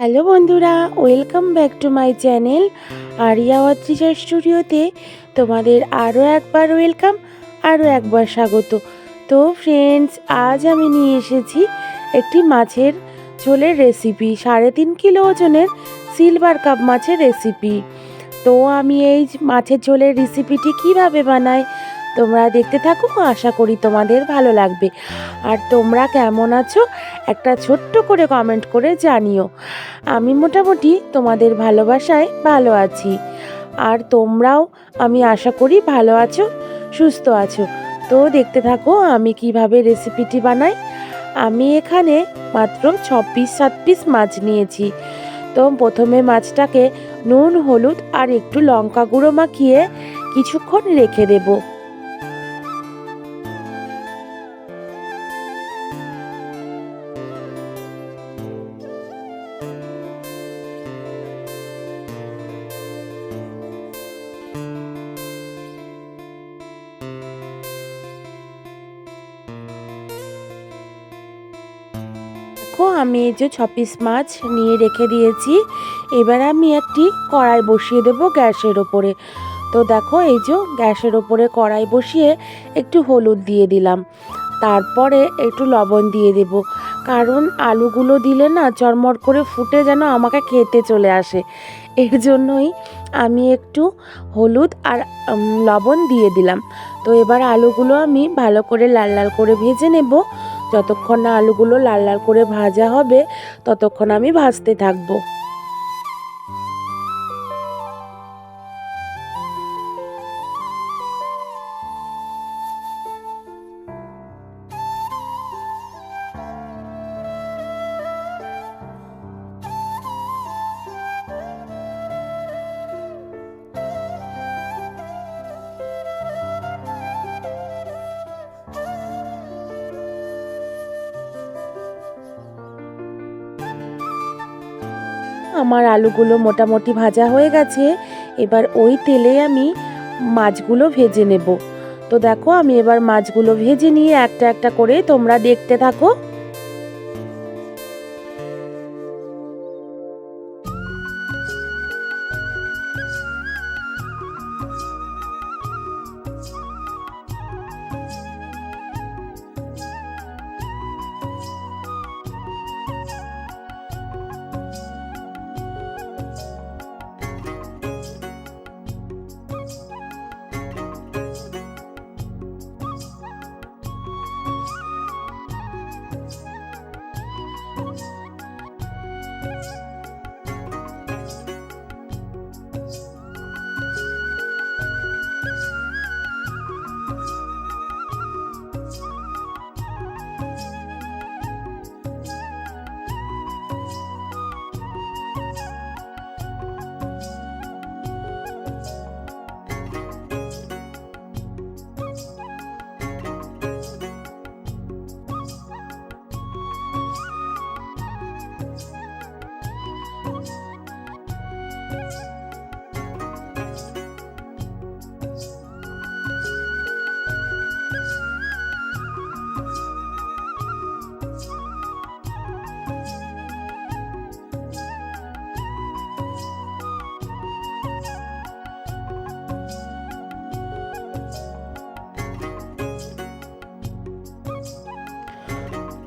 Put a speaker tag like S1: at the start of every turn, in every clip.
S1: Hello বন্ধুরা, welcome back to my channel Aria Atrija স্টুডিওতে। তোমাদের আরও একবার ওয়েলকাম আরও একবার স্বাগত। তো ফ্রেন্ডস আজ আমি নিয়ে এসেছি একটি মাছের ঝোলের রেসিপি সাড়ে তিন কিলো ওজনের সিলভার কাপ মাছের রেসিপি তো আমি এই মাছের ঝোলের রেসিপিটি কীভাবে বানাই তোমরা দেখতে থাকো, আশা করি তোমাদের ভালো লাগবে। আর তোমরা কেমন আছো, একটা ছোট্ট করে কমেন্ট করে জানিও। আমি মোটামুটি তোমাদের ভালোবাসায় ভালো আছি। আর তোমরাও, আমি আশা করি ভালো আছো, সুস্থ আছো। তো দেখতে থাকো, আমি কীভাবে রেসিপিটি বানাই। আমি এখানে মাত্র ছ পিস সাত পিস মাছ নিয়েছি। তো প্রথমে মাছটাকে নুন, হলুদ আর একটু লঙ্কা গুঁড়ো মাখিয়ে কিছুক্ষণ রেখে দেবো। দেখো, আমি এই যে ছ পিস মাছ নিয়ে রেখে দিয়েছি। এবার আমি একটি কড়াই বসিয়ে দেবো গ্যাসের ওপরে। তো দেখো, এই যে গ্যাসের ওপরে কড়াই বসিয়ে একটু হলুদ দিয়ে দিলাম। তারপরে একটু লবণ দিয়ে দেব। কারণ আলুগুলো দিলে না চরমর করে ফুটে যেন আমাকে খেতে চলে আসে। এর জন্যই আমি একটু হলুদ আর লবণ দিয়ে দিলাম। তো এবার আলুগুলো আমি ভালো করে লাল লাল করে ভেজে নেব। যতক্ষণ না আলুগুলো লাল লাল করে ভাজা হবে ততক্ষণ আমি ভাজতে থাকব। আমার আলুগুলো মোটামুটি ভাজা হয়ে গেছে, এবার ওই তেলে আমি মাছগুলো ভেজে নেব। তো দেখো, আমি এবার মাছগুলো ভেজে নিয়ে একটা একটা করে তোমরা দেখতে থাকো।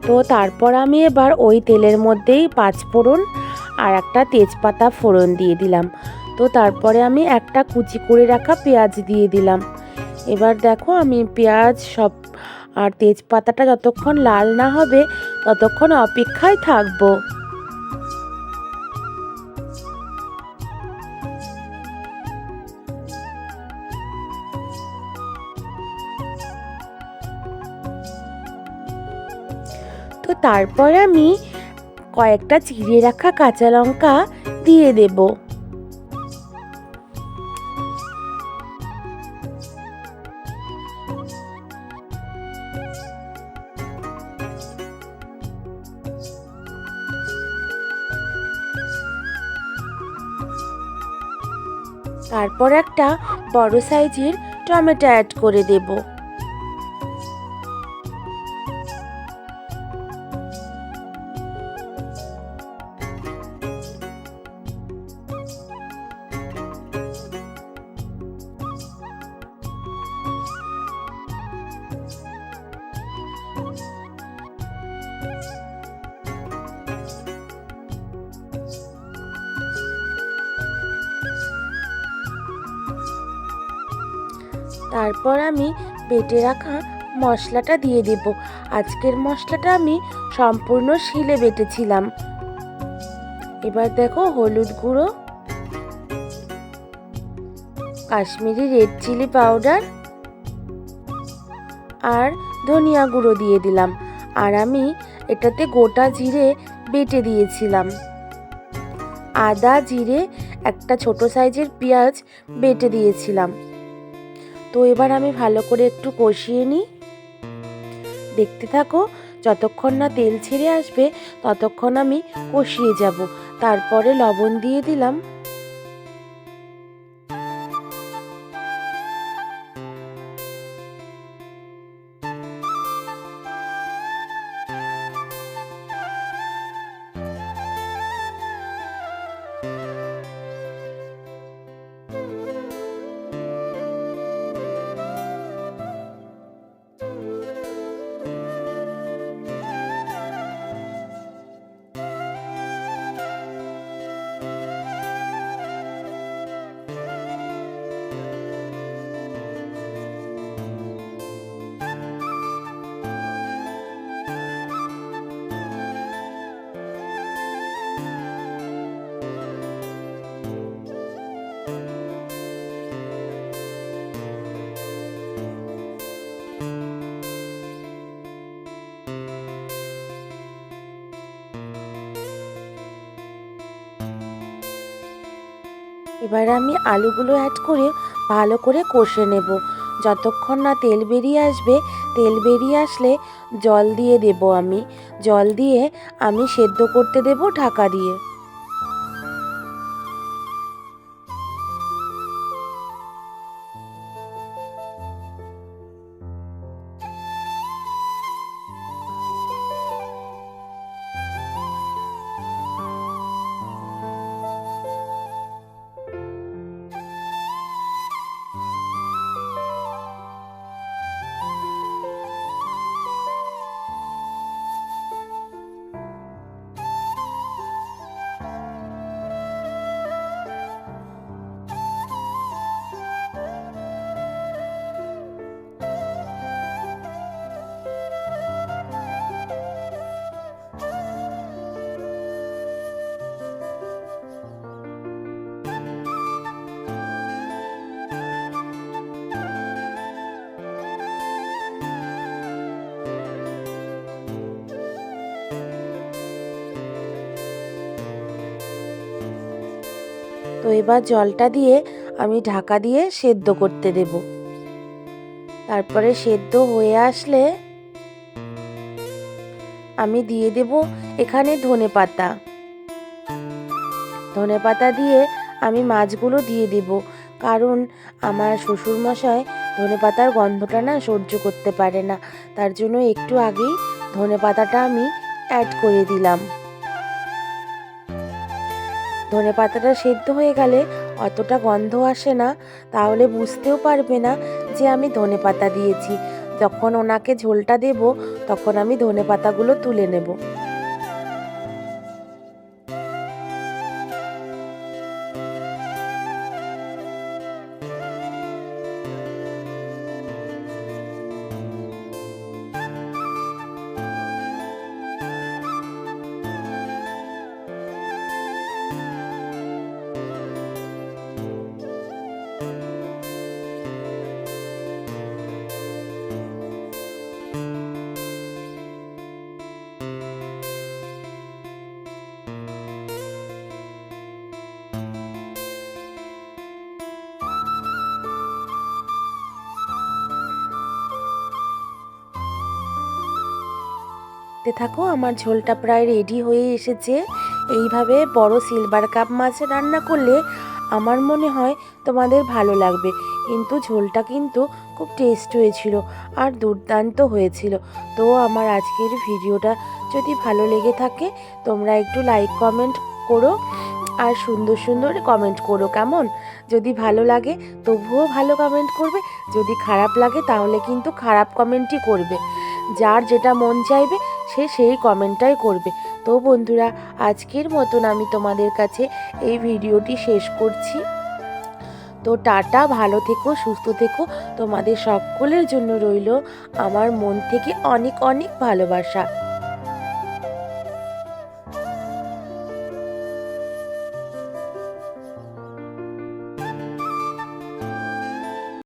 S1: তো তারপর আমি এবার ওই তেলের মধ্যেই পাঁচ ফোড়ন আর একটা তেজপাতা ফোড়ন দিয়ে দিলাম। তো তারপরে আমি একটা কুচি করে রাখা পেঁয়াজ দিয়ে দিলাম। এবার দেখো আমি পেঁয়াজ সব আর তেজপাতাটা যতক্ষণ লাল না হবে ততক্ষণ অপেক্ষায় থাকব। তো তারপর আমি কয়েকটা চিড়ে রাখা কাঁচা লঙ্কা দিয়ে দেব। তারপর একটা বড় সাইজের টমেটো অ্যাড করে দেবো। তারপর আমি বেটে রাখা মশলাটা দিয়ে দেব। আজকের মশলাটা আমি সম্পূর্ণ শিলে বেটেছিলাম। এবার দেখো হলুদ গুঁড়ো, কাশ্মীরি রেড চিলি পাউডার আর ধনিয়া গুঁড়ো দিয়ে দিলাম। আর আমি এটাতে গোটা জিরে বেটে দিয়েছিলাম। আদা জিরে একটা ছোট সাইজের পেঁয়াজ বেটে দিয়েছিলাম। তো এবার আমি ভালো করে একটু কষিয়ে নিই। দেখতে থাকো, যতক্ষণ না তেল ছেড়ে আসবে, ততক্ষণ আমি কষিয়ে যাব। তারপরে লবণ দিয়ে দিলাম। এবার আমি আলুগুলো অ্যাড করে ভালো করে কষে নেব। যতক্ষণ না তেল বেরিয়ে আসবে, তেল বেরিয়ে আসলে জল দিয়ে দেব আমি। জল দিয়ে আমি সেদ্ধ করতে দেব ঢাকা দিয়ে। তো এবার জলটা দিয়ে আমি ঢাকা দিয়ে সেদ্ধ করতে দেব। তারপরে সেদ্ধ হয়ে আসলে আমি দিয়ে দেব এখানে ধনে পাতা। ধনে পাতা দিয়ে আমি মাছগুলো দিয়ে দেব, কারণ আমার শ্বশুরমশাই ধনে পাতার গন্ধটা না সহ্য করতে পারে না। তার জন্য একটু আগেই ধনে পাতাটা আমি অ্যাড করে দিলাম। ধনে পাতাটা সেদ্ধ হয়ে গেলে অতটা গন্ধ আসে না, তাহলে বুঝতেও পারবে না যে আমি ধনে পাতা দিয়েছি। যখন ওনাকে ঝোলটা দেব, তখন আমি ধনে পাতাগুলো তুলে নেব। দেখতে থাকো, আমার ঝোলটা প্রায় রেডি হয়ে এসেছে। এইভাবে বড় সিলভার কাপ মাছ রান্না করলে আমার মনে হয় তোমাদের ভালো লাগবে। কিন্তু ঝোলটা কিন্তু খুব টেস্ট হয়েছিল আর দুর্দান্ত হয়েছিল। তো আমার আজকের ভিডিওটা যদি ভালো লেগে থাকে, তোমরা একটু লাইক কমেন্ট করো আর সুন্দর সুন্দর কমেন্ট করো, কেমন? যদি ভালো লাগে, তবুও ভালো কমেন্ট করবে। যদি খারাপ লাগে, তাহলে কিন্তু খারাপ কমেন্টই করবে। যার যেটা মন চাইবে সে সেই কমেন্টটাই করবে। তো বন্ধুরা, আজকের মতন আমি তোমাদের কাছে এই ভিডিওটি শেষ করছি। তো টাটা, ভালো থেকো, সুস্থ থেকো। তোমাদের সকলের জন্য রইল আমার মন থেকে অনেক অনেক ভালোবাসা।